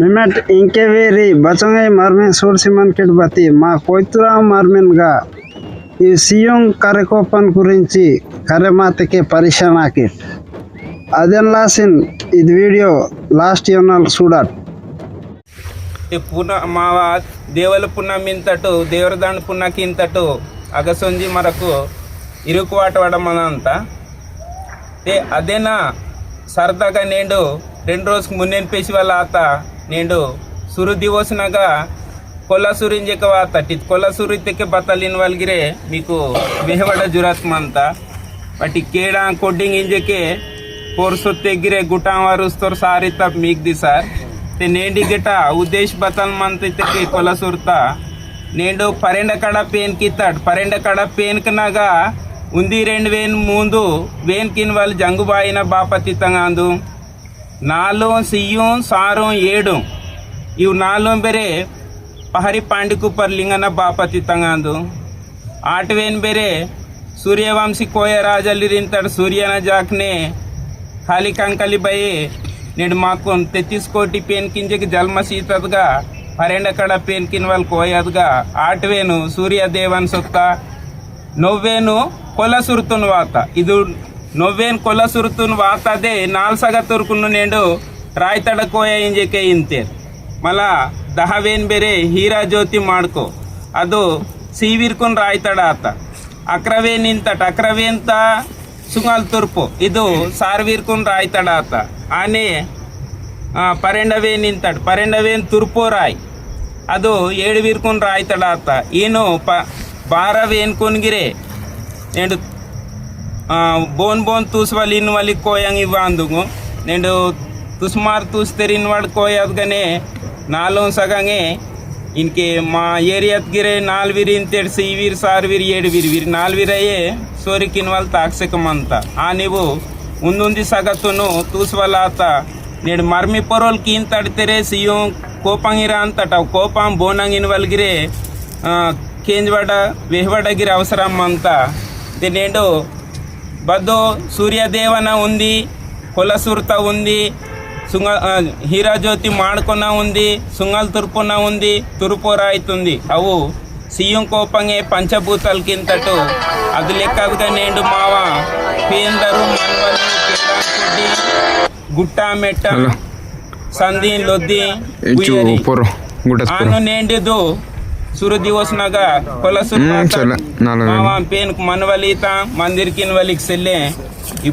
మిమెట్ ఇంకెవేరి బచంగై మర్మిన్ సూర్సిమన్ kit బతి. మా కోయితురావు మర్మిన్గా ఈ CM కరకోపన్ గురించి కరెమాతకే పరీక్ష కిట్ అదెన్ లాసిన్ ఇది వీడియో లాస్ట్ యూనల్ ఈ పున మా దేవల పున్నమి ఇంతటు దేవరదాండ పున్నకి ఇంతటు అగసొంజి మరకు ఇరుకువాట పడమనంతా అదేనా సరదాగా నేను రెండు రోజుకు ముందేపేసి వాళ్ళ ఆత నింಡು ಸುರು ದಿವಸನಾಗ ಕೊಲ್ಲಸೂರಿಂಜಕ್ಕೆ ತಟ್ಟಿತ್ತು ಕೊಲ್ಲಸೂರಿದ್ದಕ್ಕೆ ಬತ್ತಲಿನ ವಲ್ಗಿರೆ ಮೀಕು ಮೆಹವಡ ಜುರಾತ್ಮ ಅಂತ ಬಟ್ ಈ ಕೇಡ ಕೊಡ್ಡಿಂಗ್ ಇಂಜಕ್ಕೆ ಪೋರ್ಸು ತೆಗ್ಗಿರೆ ಗುಟ ವಾರಿಸ್ತೋರ್ ಸಾರಿ ತಪ್ಪ ಮೀಗ್ದಿ ಸರ್ ತೆ ನೇಂಡಿ ಗಿಟ ಉದ್ದೇಶ ಬತ್ತಲ್ ಮಂತಿದ್ದಕ್ಕೆ ಕೊಲ್ಲಸೂರ್ತ నేండు పరెండ కడ పేన్కి ఇస్తాడు పరెండ కడ పేన్కినాగా ఉంది రెండు వేన్ ముందు వేన్కిన్ వాళ్ళు జంగుబాయిన బాపతిత్తంగాందు நாலும் சியும் சாரும் ஏடும் இவ் நாலும் பேரே பஹரி பாண்டிக்கு பர்லிங்கன பாபத்தி தங்காந்து ಆಟವೇನ್ ಬೇರೆ ಸೂರ್ಯವಂಶಿ ಕೋಯ ರಾಜಲ್ಲಿ ನಿಂತಾಡು ಸೂರ್ಯನ ಜಾಕ್ನೆ ಖಾಲಿ ಕಂಕಲಿ ಬಯಿ ನೆಡು ಮಾಕೊಂಡ್ ತೆತ್ತಿಸ್ ಕೋಟಿ ಪೇನ್ ಕಿಂಜಕ್ಕೆ ಜಲ್ಮ ಸೀತದ್ಗ ಹರೆಂಡ ಕಡ ಪೇನ್ ಕಿನ್ವಲ್ ಕೋಯದ್ಗ ಆಟವೇನು ಸೂರ್ಯ ದೇವನ್ ಸುತ್ತ ನೋವೇನು ಕೊಲ ಸುರ್ತುನ್ ವಾತ ಇದು కొల సురుతును వాతదే నాల్సగ ತುರ್ಕುನ್ನು నేడు ರಾಯ್ತಡ ಕೋಯ ಇಂಜಕ್ಕೆ ಇಂತೆ ಮಲ ದಹವೇನ್ ಬೇರೆ ಹೀರಾ ಜ್ಯೋತಿ ಮಾಡ್ಕೊ ಅದು ಸೀವಿರ್ಕೊಂಡು ರಾಯ್ತಡ ಆತ ಅಕ್ರವೇ ನಿಂತಟ ಅಕ್ರವೇಂತ ಸುಂಗಾಲ್ ತುರ್ಪು ಇದು ಸಾರ್ವೀರ್ಕೊಂಡು ರಾಯ್ತಡ ಆತ ಆನೆ ಆ, ಪರೆಂಡವೇ ನಿಂತಡ್ ಪರೆಂಡವೇನ್ ತುರ್ಪೋ ರಾಯ್ ಅದು ಏಳು ವೀರ್ಕೊಂಡು ರಾಯ್ತಡ ಆತ ಏನು ಪ బోన్ బోన్ बोन तूस वाली इन वाली कोयंग इवांदुगु नेंडु तुस्मार तूस तेरिन वाड़ कोयाद गने నాలుగు సగంగే ఇన్కి మా ఏరియాత్గిరే నాలువీరు వీరి సీవీరు సారువీరు వీరి వీరు నాలువీరయ్యే సోరికిన వాళ్ళు తాక్షకమంత. ఆ నీవు ఉందుంది సగతును అత నేడు మర్మి పొరోల్కి ఇంత అడితేరే సీఎం కోపంగిరా అంతట కోపం బోనంగిన వాళ్ళగిరే కేంద్రవాడ వెహ్వడగిరి అవసరం అంతా నేడు బద్దో సూర్యదేవన ఉంది కొలసుర్త ఉంది సుంగ హీరాజ్యోతి మాడుకొన ఉంది సుంగల్ తుర్పున ఉంది తురుపోర అవుతుంది. అవు సియం కోపంగే పంచభూతాల కిందటు అది లెక్కదుగా నేడు మావ. పేందరు గుట్ట మెట్ట సంధి లొద్ది सूरज दिवस नगा पला मावा पेन मनवली ता मंदिर किन वलिक सेले ఈ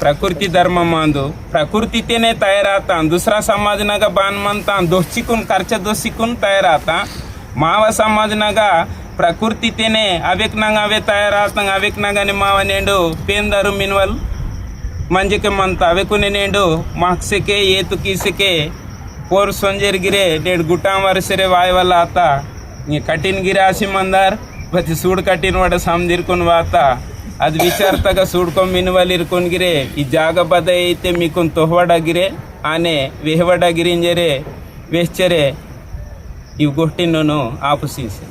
ప్రకృతి తినే అందు ప్రకృతితేనే తయారవుతాం దుసరా సమాజనగా బాన్మంతాం. దొచ్చికున్ ఖర్చ దొచ్చికున్ తయారవుతాం మావ సమాజనగా ప్రకృతితేనే అవిఘ్నంగా అవే తయారవుతాం అవిఘ్నంగానే మావ నేడు పేందరు మిన్వల్ మంజికి మంత అవెకుని నేడు మాక్సికే ఏతుకీసికే पोर सोंजेर गिरे डेढ़ गुटा मारे सिरे वाय वाला आता ये कठिन गिरे आशी मंदार बच सूड कठिन वाट समजीर कोण वाता आज विचार तग सूड को मिनवलीर कोण गिरे ई जाग बदय ते मी कोण तोहवाडा गिरे आने वेहवाडा गिरिंजेरे वेश्चेरे इव गोष्टी नोनो आपुसीसे